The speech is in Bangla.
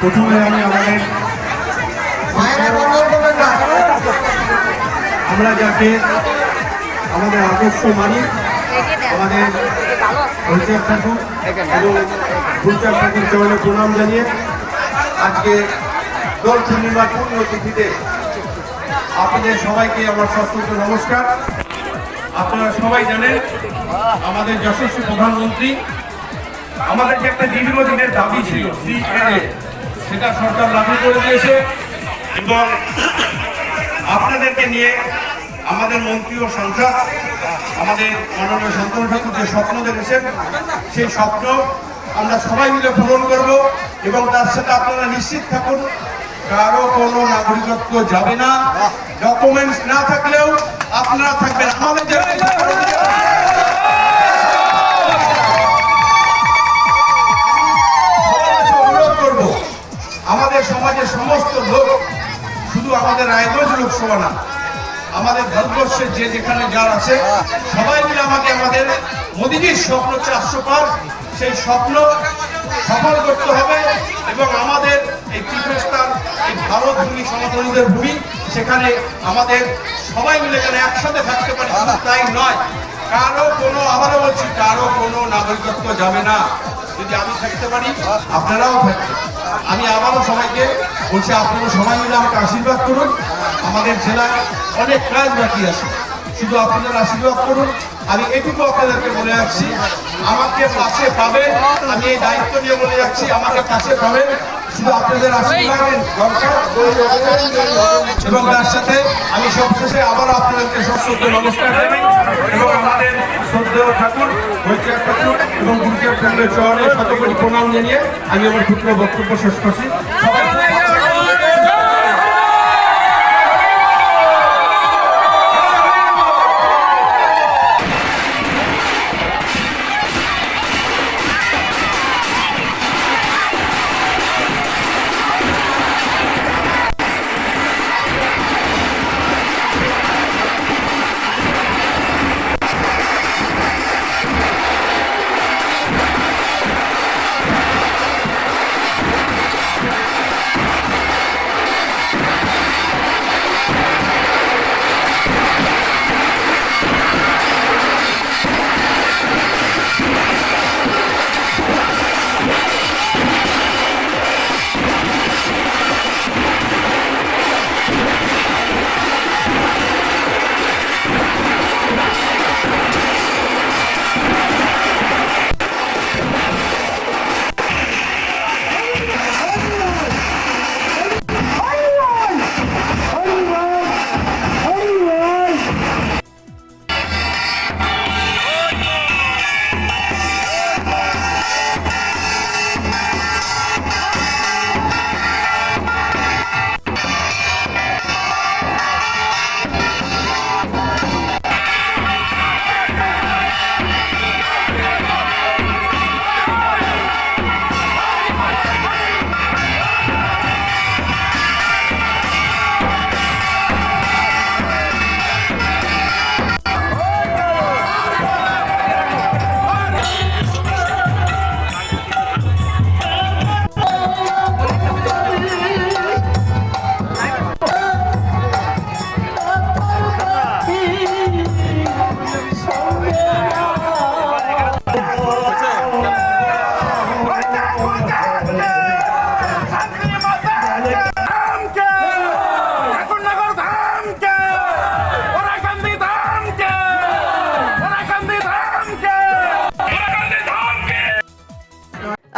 প্রথমে আমি আমাদের আমরা যাকে আমাদের আদর্শ মানি আমাদের হরিচাঁদ ঠাকুর এবং ফুলচাঁদ ঠাকুর চরণে প্রণাম জানিয়ে আজকে দোল পূর্ণিমার পূর্ণ তিথিতে আপনাদের সবাইকে আমার সশ্রদ্ধ নমস্কার। আপনারা সবাই জানেন আমাদের যশস্বী প্রধানমন্ত্রী আমাদের যে একটা দীর্ঘদিনের দাবি ছিল CAA, সেটা সরকার লাগু করে দিয়েছে। এবং আপনাদেরকে নিয়ে আমাদের মন্ত্রী ও সংসদ, আমাদের মাননীয় শান্তনু ঠাকুর যে স্বপ্ন দেখেছেন, সেই স্বপ্ন আমরা সবাই মিলে পূরণ করব এবং তার সাথে আপনারা নিশ্চিত থাকুন, কারও কোনো নাগরিকত্ব যাবে না। ডকুমেন্টস না থাকলেও আপনারা থাকবেন। আমাদের আমাদের রায়গঞ্জ লোকসভা না। আমাদের ভারতবর্ষের যে যেখানে যার আছে, সবাই মিলে আমাকে আমাদের মোদীজির স্বপ্ন চারশো পার, সেই স্বপ্ন সফল করতে হবে এবং আমাদের এই তীর্থস্থান এই ভারত ভূমি সনাতনীদের ভূমি, সেখানে আমাদের সবাই মিলে যেন একসাথে থাকতে পারি তাই নয়, কারও কোনো, আবারও বলছি, কারও কোনো নাগরিকত্ব যাবে না। যদি আমি থাকতে পারি, আপনারাও থাকবেন। আমি আবারও সবাইকে বলছি, আপনারা সবাই মিলে আমাকে আশীর্বাদ করুন। আমাদের জেলায় অনেক কাজ বাকি আছে। শুধু আপনাদের আশীর্বাদ করুন। আমি এটুকু আপনাদেরকে বলে যাচ্ছি আমাকে পাশে পাবেন, আমি এই দায়িত্ব নিয়ে বলে যাচ্ছি, আমাকে পাশে পাবেন, শুধু আপনাদের এবং তার সাথে আমি সবশেষে আবার আপনাদেরকে সশ্রদ্ধ নমস্কার জানাই এবং আমাদের শ্রদ্ধেয় ঠাকুর বৈচার ঠাকুর এবং গুরুচার ঠাকুরের চরণে শতকোটি প্রণাম জানিয়ে আমি আমার ক্ষুদ্র বক্তব্য শেষ করছি।